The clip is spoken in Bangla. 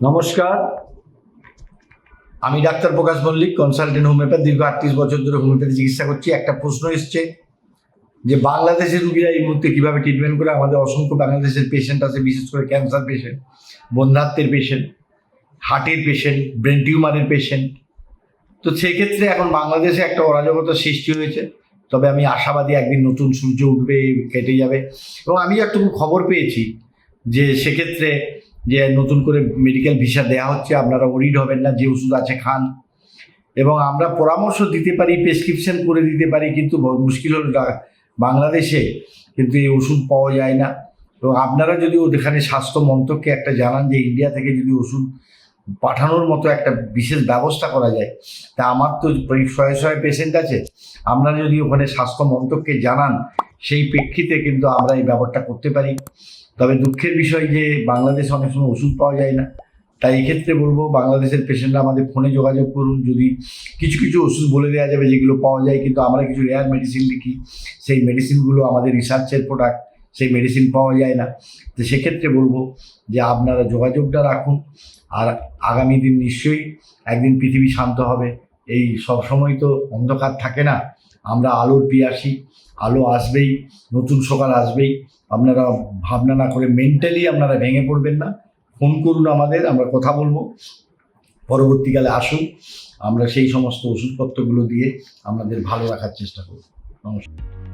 নমস্কার। আমি doctor Prakash Mallick consultant homeopath দীর্ঘ আটত্রিশ বছর ধরে হোমিওপ্যাথি চিকিৎসা করছি। একটা প্রশ্ন এসছে যে, বাংলাদেশের রুগীরা এই মুহূর্তে কীভাবে ট্রিটমেন্ট করে? আমাদের অসংখ্য বাংলাদেশের পেশেন্ট আছে, বিশেষ করে ক্যান্সার পেশেন্ট বন্ধাত্মের পেশেন্ট হার্টের পেশেন্ট ব্রেন টিউমারের পেশেন্ট তো সেক্ষেত্রে এখন বাংলাদেশে একটা অরাজকতার সৃষ্টি হয়েছে। তবে আমি আশাবাদী একদিন নতুন সূর্য উঠবে, কেটে যাবে। এবং আমি একটু খবর পেয়েছি যে, সেক্ষেত্রে যে নতুন করে মেডিকেল ভিসা দেওয়া হচ্ছে, আপনারা ওরিড হবেন না, যে ওষুধ আছে, খান। এবং আমরা পরামর্শ দিতে পারি প্রেসক্রিপশন করে দিতে পারি, কিন্তু মুশকিল হল বাংলাদেশে কিন্তু এই ওষুধ পাওয়া যায় না। এবং আপনারা যদি ওখানে স্বাস্থ্য মন্ত্রককে একটা জানান যে ইন্ডিয়া থেকে যদি ওষুধ পাঠানোর মতো একটা বিশেষ ব্যবস্থা করা যায়, তা আমার তো শয়ে শয়ে পেশেন্ট আছে। আপনারা যদি ওখানে স্বাস্থ্য মন্ত্রককে জানান, সেই প্রেক্ষিতে কিন্তু আমরা এই ব্যাপারটা করতে পারি। তবে দুঃখের বিষয় যে বাংলাদেশে অনেক সময় ওষুধ পাওয়া যায় না। তাই এক্ষেত্রে বলব, বাংলাদেশের পেশেন্টরা আমাদের ফোনে যোগাযোগ করুন। যদি কিছু কিছু ওষুধ বলে দেওয়া যাবে যেগুলো পাওয়া যায়, কিন্তু আমরা কিছু রেয়ার মেডিসিন লিখি সেই মেডিসিনগুলো আমাদের রিসার্চের প্রোডাক্ট সেই মেডিসিন পাওয়া যায় না। তো সেক্ষেত্রে বলব যে আপনারা যোগাযোগটা রাখুন। আর আগামী দিন নিশ্চয়ই একদিন পৃথিবী শান্ত হবে। এই সব সময় তো অন্ধকার থাকে না। আমরা আলোর পিয়াসি, আলো আসবেই, নতুন সকাল আসবেই। আপনারা ভাবনা না করে মেন্টালি আপনারা ভেঙে পড়বেন না। ফোন করুন আমাদের, আমরা কথা বলব। পরবর্তীকালে আসুন, আমরা সেই সমস্ত ওষুধপত্রগুলো দিয়ে আমাদের ভালো রাখার চেষ্টা করব। নমস্কার।